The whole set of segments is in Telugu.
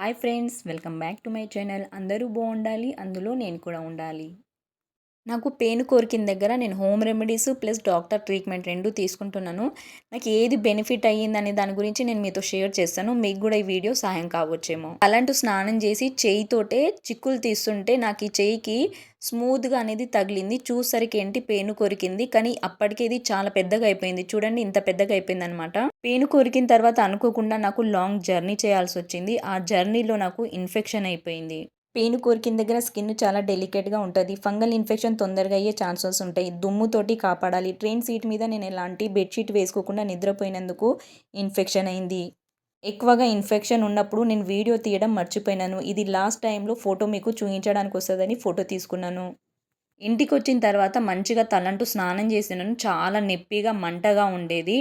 Hi friends welcome back to my channel. అందరూ బాగుండాలి అందులో నేను కూడా ఉండాలి. నాకు పెయిన్ కోరికిన దగ్గర నేను home remedies plus doctor treatment రెండు తీసుకుంటున్నాను. నాకు ఏది బెనిఫిట్ అయ్యిందనే దాని గురించి నేను మీతో షేర్ చేస్తాను. మీకు కూడా ఈ వీడియో సహాయం కావచ్చేమో. అలాంటి స్నానం చేసి చేయితోటే చిక్కులు తీస్తుంటే నాకు ఈ చేయికి స్మూత్గా అనేది తగిలింది. చూసరికి ఏంటి? పేను కొరికింది. కానీ అప్పటికి ఇది చాలా పెద్దగా అయిపోయింది. చూడండి ఇంత పెద్దగా అయిపోయింది అనమాట పేను కొరికిన తర్వాత అనుకోకుండా నాకు లాంగ్ జర్నీ చేయాల్సి వచ్చింది. ఆ జర్నీలో నాకు ఇన్ఫెక్షన్ అయిపోయింది. పెయిన్ కోరికిన దగ్గర స్కిన్ చాలా డెలికేట్గా ఉంటుంది. ఫంగల్ ఇన్ఫెక్షన్ తొందరగా అయ్యే ఛాన్సెస్ ఉంటాయి. దుమ్ముతోటి కాపాడాలి. ట్రైన్ సీట్ మీద నేను ఎలాంటి బెడ్షీట్ వేసుకోకుండా నిద్రపోయినందుకు ఇన్ఫెక్షన్ అయింది. ఎక్కువగా ఇన్ఫెక్షన్ ఉన్నప్పుడు నేను వీడియో తీయడం మర్చిపోయినాను. ఇది లాస్ట్ టైంలో ఫోటో మీకు చూపించడానికి వస్తుందని ఫోటో తీసుకున్నాను. ఇంటికి వచ్చిన తర్వాత మంచిగా తలంటూ స్నానం చేసినాను. చాలా నొప్పిగా మంటగా ఉండేది.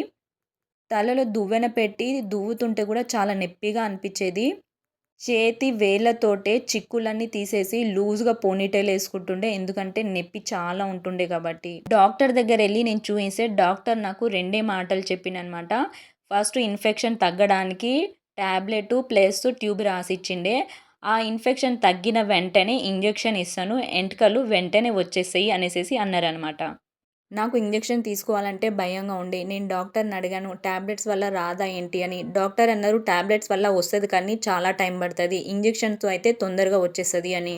తలలో దువ్వెన పెట్టి దువ్వుతుంటే కూడా చాలా నొప్పిగా అనిపించేది. చేతి వేళ్ళతోటే చిక్కులన్నీ తీసేసి లూజ్గా పోనీటైల్ వేసుకుంటుండే. ఎందుకంటే నొప్పి చాలా ఉంటుండే కాబట్టి. డాక్టర్ దగ్గర వెళ్ళి నేను చూపిస్తే డాక్టర్ నాకు రెండే మాటలు చెప్పినమాట ఫస్ట్ ఇన్ఫెక్షన్ తగ్గడానికి ట్యాబ్లెట్ ప్లస్ ట్యూబ్ రాసిచ్చిండే. ఆ ఇన్ఫెక్షన్ తగ్గిన వెంటనే ఇంజెక్షన్ ఇస్తాను. ఎంటకలు వెంటనే వచ్చేసాయి అనేసి అన్నారనమాట నాకు ఇంజెక్షన్ తీసుకోవాలంటే భయంగా ఉండే. నేను డాక్టర్ని అడిగాను ట్యాబ్లెట్స్ వల్ల రాదా ఏంటి? అని. డాక్టర్ అన్నారు ట్యాబ్లెట్స్ వల్ల వస్తుంది కానీ చాలా టైం పడుతుంది. ఇంజెక్షన్తో అయితే తొందరగా వచ్చేస్తుంది అని.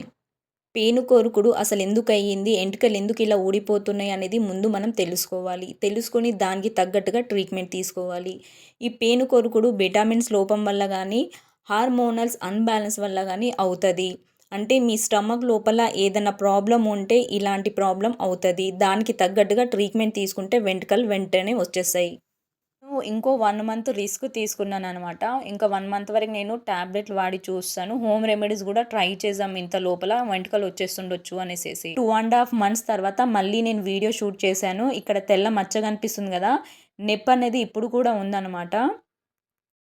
పేను కోరుకుడు అసలు ఎందుకు అయ్యింది? ఎంటుకలు ఎందుకు ఇలా ఊడిపోతున్నాయి? అనేది ముందు మనం తెలుసుకోవాలి. తెలుసుకొని దానికి తగ్గట్టుగా ట్రీట్మెంట్ తీసుకోవాలి. ఈ పేను కోరుకుడు విటామిన్స్ లోపం వల్ల కానీ హార్మోనల్స్ అన్బ్యాలెన్స్ వల్ల కానీ అవుతుంది. అంటే మీ స్టమక్ లోపల ఏదైనా ప్రాబ్లం ఉంటే ఇలాంటి ప్రాబ్లం అవుతుంది. దానికి తగ్గట్టుగా ట్రీట్మెంట్ తీసుకుంటే వెంట్రుకలు వెంటనే వచ్చేస్తాయి. ఇంకో వన్ మంత్ రిస్క్ తీసుకున్నాను అనమాట ఇంకా వన్ మంత్ వరకు నేను ట్యాబ్లెట్లు వాడి చూస్తాను. హోమ్ రెమెడీస్ కూడా ట్రై చేసాం ఇంత లోపల వెంట్రుకలు వచ్చేస్తుండొచ్చు అనేసి టూ అండ్ హాఫ్ మంత్స్ తర్వాత మళ్ళీ నేను వీడియో షూట్ చేశాను. ఇక్కడ తెల్ల మచ్చ కనిపిస్తుంది కదా నెప్ అనేది ఇప్పుడు కూడా ఉందన్నమాట.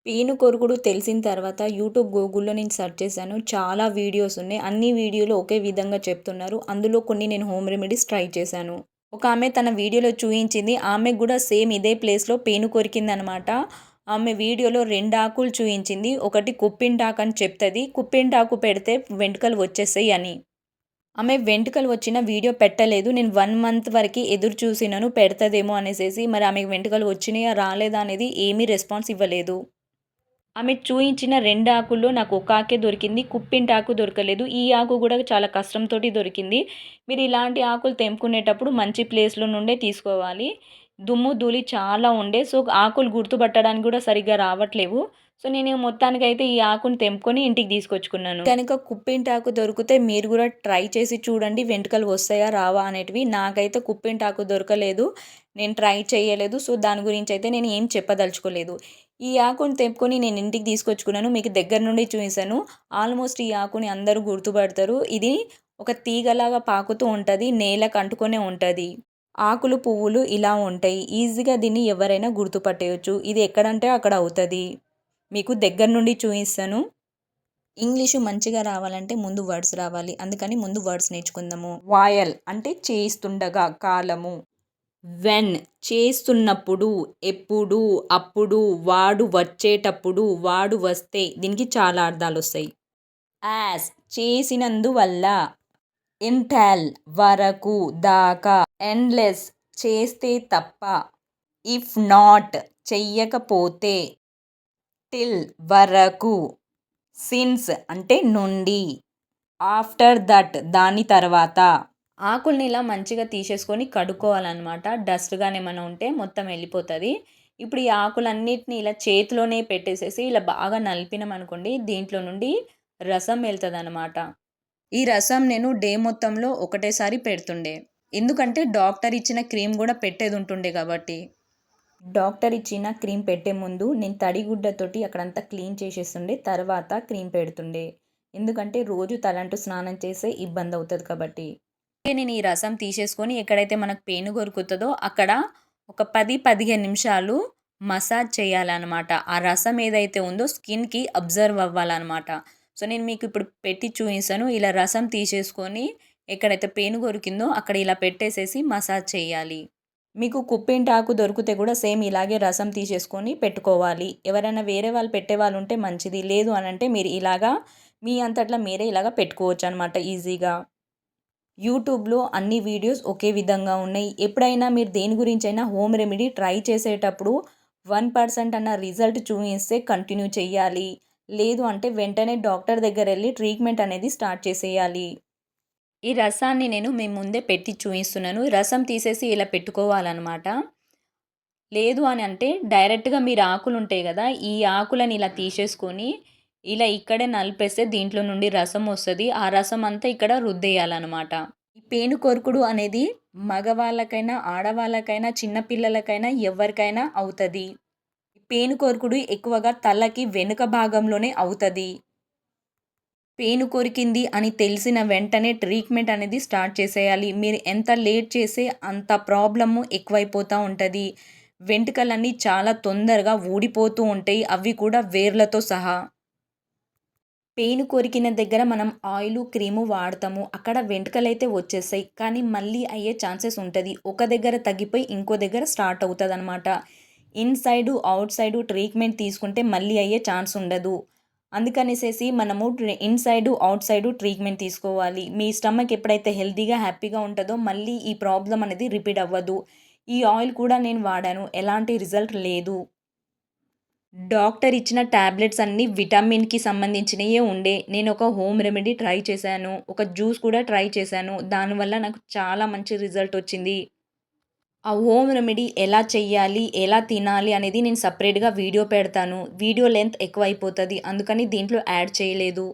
పీను కొరుకుడు తెలిసిన తర్వాత యూట్యూబ్ గూగుల్లో నేను సెర్చ్ చేశాను. చాలా వీడియోస్ ఉన్నాయి. అన్ని వీడియోలు ఒకే విధంగా చెప్తున్నారు. అందులో కొన్ని నేను హోమ్ రెమెడీస్ ట్రై చేశాను. ఒక ఆమె తన వీడియోలో చూపించింది. ఆమె కూడా సేమ్ ఇదే ప్లేస్లో పేను కొరికిందనమాట ఆమె వీడియోలో రెండు ఆకులు చూపించింది. ఒకటి కుప్పింటాకు అని చెప్తుంది. కుప్పింటాకు పెడితే వెంట్రుకలు వచ్చేస్తాయి అని. ఆమె వెంట్రుకలు వచ్చిన వీడియో పెట్టలేదు. నేను వన్ మంత్ వరకు ఎదురు చూసినాను. పెడతదేమో అనేసి మరి ఆమెకు వెంట్రుకలు వచ్చినాయా రాలేదా అనేది ఏమీ రెస్పాన్స్ ఇవ్వలేదు. ఆమె చూయించిన రెండు ఆకుల్లో నాకు ఒక ఆకే దొరికింది కుప్పింటి ఆకు దొరకలేదు. ఈ ఆకు కూడా చాలా కష్టంతో దొరికింది. మీరు ఇలాంటి ఆకులు తెంపుకునేటప్పుడు మంచి ప్లేస్లో నుండే తీసుకోవాలి. దుమ్ము ధూళి చాలా ఉండే సో ఆకులు గుర్తుపట్టడానికి కూడా సరిగ్గా రావట్లేవు. సో నేను మొత్తానికైతే ఈ ఆకుని తెంపుకొని ఇంటికి తీసుకొచ్చుకున్నాను. కనుక కుప్పింటి ఆకు దొరికితే మీరు కూడా ట్రై చేసి చూడండి వెంట్రుకలు వస్తాయా రావా అనేటివి. నాకైతే కుప్పింటి ఆకు దొరకలేదు. నేను ట్రై చేయలేదు. సో దాని గురించి అయితే నేను ఏం చెప్పదలుచుకోలేదు. ఈ ఆకుని తెంపుకొని నేను ఇంటికి తీసుకొచ్చుకున్నాను. మీకు దగ్గర నుండి చూసాను ఆల్మోస్ట్ ఈ ఆకుని అందరూ గుర్తుపడతారు. ఇది ఒక తీగలాగా పాకుతూ ఉంటుంది. నేలకు అంటుకొనే ఉంటుంది. ఆకులు పువ్వులు ఇలా ఉంటాయి. ఈజీగా దీన్ని ఎవరైనా గుర్తుపట్టేయచ్చు. ఇది ఎక్కడంటే అక్కడ అవుతుంది. మీకు దగ్గర నుండి చూపిస్తాను. ఇంగ్లీషు మంచిగా రావాలంటే ముందు వర్డ్స్ రావాలి. అందుకని ముందు వర్డ్స్ నేర్చుకుందాము. వాయల్ అంటే చేయిస్తుండగా కాలము. వెన్ చేస్తున్నప్పుడు ఎప్పుడు అప్పుడు వాడు వచ్చేటప్పుడు వాడు వస్తే దీనికి చాలా అర్థాలు వస్తాయి యాజ్ చేసినందువల్ల ఇంటెల్ వరకు దాకా ఎండ్లెస్ చేస్తే తప్ప ఇఫ్ నాట్ చెయ్యకపోతే టిల్ వరకు సిన్స్ అంటే నుండి ఆఫ్టర్ దట్ దాని తర్వాత ఆకుల్ని ఇలా మంచిగా తీసేసుకొని కడుక్కోవాలన్నమాట. డస్ట్గానే ఏమైనా ఉంటే మొత్తం వెళ్ళిపోతుంది. ఇప్పుడు ఈ ఆకులన్నిటిని ఇలా చేతిలోనే పెట్టేసేసి ఇలా బాగా నలిపినాం అనుకోండి దీంట్లో నుండి రసం వెళ్తుంది అనమాట ఈ రసం నేను డే మొత్తంలో ఒకటేసారి పెడుతుండే. ఎందుకంటే డాక్టర్ ఇచ్చిన క్రీమ్ కూడా పెట్టేది ఉంటుండే కాబట్టి. డాక్టర్ ఇచ్చిన క్రీమ్ పెట్టే ముందు నేను తడిగుడ్డతోటి అక్కడంతా క్లీన్ చేసేస్తుండే తర్వాత క్రీమ్ పెడుతుండే. ఎందుకంటే రోజు తలంటు స్నానం చేసే ఇబ్బంది అవుతుంది కాబట్టి. నేను ఈ రసం తీసేసుకొని ఎక్కడైతే మనకు పెయిన్ కొరుకుతుందో అక్కడ ఒక పది పదిహేను నిమిషాలు మసాజ్ చేయాలన్నమాట. ఆ రసం ఏదైతే ఉందో స్కిన్కి అబ్జర్వ్ అవ్వాలన్నమాట. సో నేను మీకు ఇప్పుడు పెట్టి చూపిస్తాను. ఇలా రసం తీసేసుకొని ఎక్కడైతే పెయిన్ కొరికిందో అక్కడ ఇలా పెట్టేసేసి మసాజ్ చేయాలి. మీకు కుప్పింటాకు దొరికితే కూడా సేమ్ ఇలాగే రసం తీసేసుకొని పెట్టుకోవాలి. ఎవరైనా వేరే వాళ్ళు పెట్టే వాళ్ళు ఉంటే మంచిది. లేదు అని అంటే మీరు ఇలాగా మీ అంతట్లా మీరే ఇలాగ పెట్టుకోవచ్చు అనమాట ఈజీగా. యూట్యూబ్లో అన్ని వీడియోస్ ఒకే విధంగా ఉన్నాయి. ఎప్పుడైనా మీరు దేని గురించి అయినా హోమ్ రెమెడీ ట్రై చేసేటప్పుడు వన్ పర్సెంట్ అన్న రిజల్ట్ చూపిస్తే కంటిన్యూ చేయాలి. లేదు అంటే వెంటనే డాక్టర్ దగ్గర వెళ్ళి ట్రీట్మెంట్ అనేది స్టార్ట్ చేసేయాలి. ఈ రసాన్ని నేను మీ ముందే పెట్టి చూపిస్తున్నాను. రసం తీసేసి ఇలా పెట్టుకోవాలన్నమాట. లేదు అని అంటే డైరెక్ట్గా మీరు ఆకులు ఉంటాయి కదా ఈ ఆకులను ఇలా తీసేసుకొని ఇలా ఇక్కడే నలిపేస్తే దీంట్లో నుండి రసం వస్తుంది. ఆ రసం అంతా ఇక్కడ రుద్దేయాలన్నమాట. ఈ పేను కొరుకుడు అనేది మగవాళ్ళకైనా ఆడవాళ్ళకైనా చిన్నపిల్లలకైనా ఎవరికైనా అవుతుంది. పేను కొరుకుడు ఎక్కువగా తలకి వెనుక భాగంలోనే అవుతుంది. పేను కొరికింది అని తెలిసిన వెంటనే ట్రీట్మెంట్ అనేది స్టార్ట్ చేసేయాలి. మీరు ఎంత లేట్ చేస్తే అంత ప్రాబ్లము ఎక్కువైపోతూ ఉంటుంది. వెంట్రుకలన్నీ చాలా తొందరగా ఊడిపోతూ ఉంటాయి. అవి కూడా వేర్లతో సహా. పెయిన్ కొరికిన దగ్గర మనం ఆయిల్ క్రీము వాడతాము. అక్కడ వెంట్రుకలు అయితే వచ్చేస్తాయి. కానీ మళ్ళీ అయ్యే ఛాన్సెస్ ఉంటుంది. ఒక దగ్గర తగ్గిపోయి ఇంకో దగ్గర స్టార్ట్ అవుతుంది అనమాట ఇన్సైడు అవుట్ సైడు ట్రీట్మెంట్ తీసుకుంటే మళ్ళీ అయ్యే ఛాన్స్ ఉండదు. అందుకనేసేసి మనము ఇన్సైడు అవుట్ సైడు ట్రీట్మెంట్ తీసుకోవాలి. మీ స్టమక్ ఎప్పుడైతే హెల్తీగా హ్యాపీగా ఉంటుందో మళ్ళీ ఈ ప్రాబ్లం అనేది రిపీట్ అవ్వదు. ఈ ఆయిల్ కూడా నేను వాడాను. ఎలాంటి రిజల్ట్ లేదు. డాక్టర్ ఇచ్చిన ట్యాబ్లెట్స్ అన్నీ విటమిన్కి సంబంధించినవే ఉండే. నేను ఒక హోమ్ రెమెడీ ట్రై చేశాను. ఒక జ్యూస్ కూడా ట్రై చేశాను. దానివల్ల నాకు చాలా మంచి రిజల్ట్ వచ్చింది. ఆ హోమ్ రెమెడీ ఎలా చెయ్యాలి ఎలా తినాలి అనేది నేను సపరేట్గా వీడియో పెడతాను. వీడియో లెంత్ ఎక్కువ అయిపోతుంది అందుకని దీంట్లో యాడ్ చేయలేదు.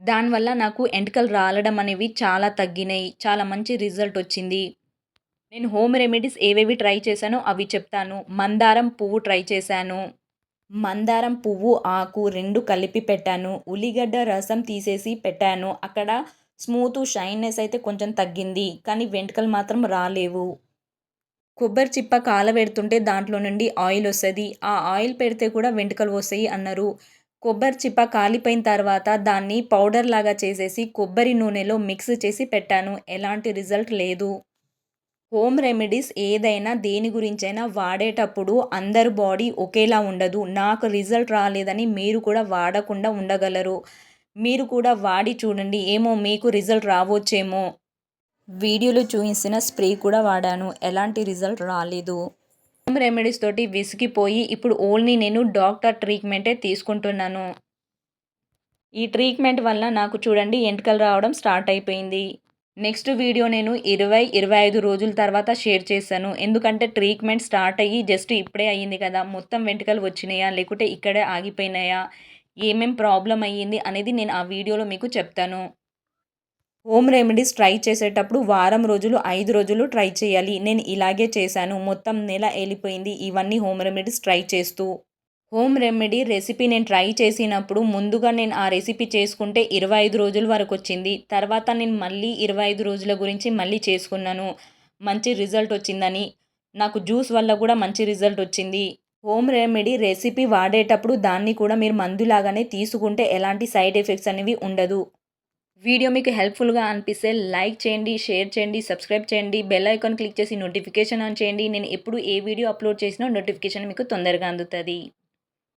దానివల్ల నాకు ఎంటకలు రాలడం అనేవి చాలా తగ్గినాయి. చాలా మంచి రిజల్ట్ వచ్చింది. నేను హోమ్ రెమెడీస్ ఏవేవి ట్రై చేశానో అవి చెప్తాను. మందారం పువ్వు ట్రై చేశాను. మందారం పువ్వు ఆకు రెండు కలిపి పెట్టాను. ఉల్లిగడ్డ రసం తీసేసి పెట్టాను. అక్కడ స్మూత్ షైన్నెస్ అయితే కొంచెం తగ్గింది కానీ వెంట్రుకలు మాత్రం రాలేవు. కొబ్బరి చిప్ప కాలబెడుతుంటే దాంట్లో నుండి ఆయిల్ వస్తుంది. ఆ ఆయిల్ పెడితే కూడా వెంట్రుకలు వస్తాయి అన్నారు. కొబ్బరి చిప్ప కాలిపోయిన తర్వాత దాన్ని పౌడర్ లాగా చేసేసి కొబ్బరి నూనెలో మిక్స్ చేసి పెట్టాను. ఎలాంటి రిజల్ట్ లేదు. హోమ్ రెమెడీస్ ఏదైనా దేని గురించైనా వాడేటప్పుడు అందరు బాడీ ఒకేలా ఉండదు. నాకు రిజల్ట్ రాలేదని మీరు కూడా వాడకుండా ఉండగలరు. మీరు కూడా వాడి చూడండి. ఏమో మీకు రిజల్ట్ రావచ్చేమో. వీడియోలో చూపించిన స్ప్రే కూడా వాడాను. ఎలాంటి రిజల్ట్ రాలేదు. హోమ్ రెమెడీస్ తోటి విసిగిపోయి ఇప్పుడు ఓన్లీ నేను డాక్టర్ ట్రీట్మెంటే తీసుకుంటున్నాను. ఈ ట్రీట్మెంట్ వల్ల నాకు చూడండి ఎంటకలు రావడం స్టార్ట్ అయిపోయింది. నెక్స్ట్ వీడియో నేను ఇరవై ఇరవై ఐదు రోజుల తర్వాత షేర్ చేశాను. ఎందుకంటే ట్రీట్మెంట్ స్టార్ట్ అయ్యి జస్ట్ ఇప్పుడే అయ్యింది కదా. మొత్తం వెంట్రుకలు వచ్చినాయా? లేకుంటే ఇక్కడే ఆగిపోయినాయా? ఏమేం ప్రాబ్లం అయ్యింది అనేది నేను ఆ వీడియోలో మీకు చెప్తాను. హోమ్ రెమెడీస్ ట్రై చేసేటప్పుడు వారం రోజులు ఐదు రోజులు ట్రై చేయాలి. నేను ఇలాగే చేశాను. మొత్తం నెల వెళ్ళిపోయింది ఇవన్నీ హోమ్ రెమెడీస్ ట్రై చేస్తూ. హోమ్ రెమెడీ రెసిపీ నేను ట్రై చేసినప్పుడు ముందుగా నేను ఆ రెసిపీ చేసుకుంటే ఇరవై ఐదు రోజుల వరకు వచ్చింది. తర్వాత నేను మళ్ళీ ఇరవై ఐదు రోజుల గురించి మళ్ళీ చేసుకున్నాను. మంచి రిజల్ట్ వచ్చిందని. నాకు జ్యూస్ వల్ల కూడా మంచి రిజల్ట్ వచ్చింది. హోమ్ రెమెడీ రెసిపీ వాడేటప్పుడు దాన్ని కూడా మీరు మందులాగానే తీసుకుంటే ఎలాంటి సైడ్ ఎఫెక్ట్స్ అనేవి ఉండదు. వీడియో మీకు హెల్ప్ఫుల్గా అనిపిస్తే లైక్ చేయండి షేర్ చేయండి సబ్స్క్రైబ్ చేయండి బెల్ ఐకాన్ క్లిక్ చేసి నోటిఫికేషన్ ఆన్ చేయండి. నేను ఎప్పుడు ఏ వీడియో అప్లోడ్ చేసినా నోటిఫికేషన్ మీకు తొందరగా అందుతుంది.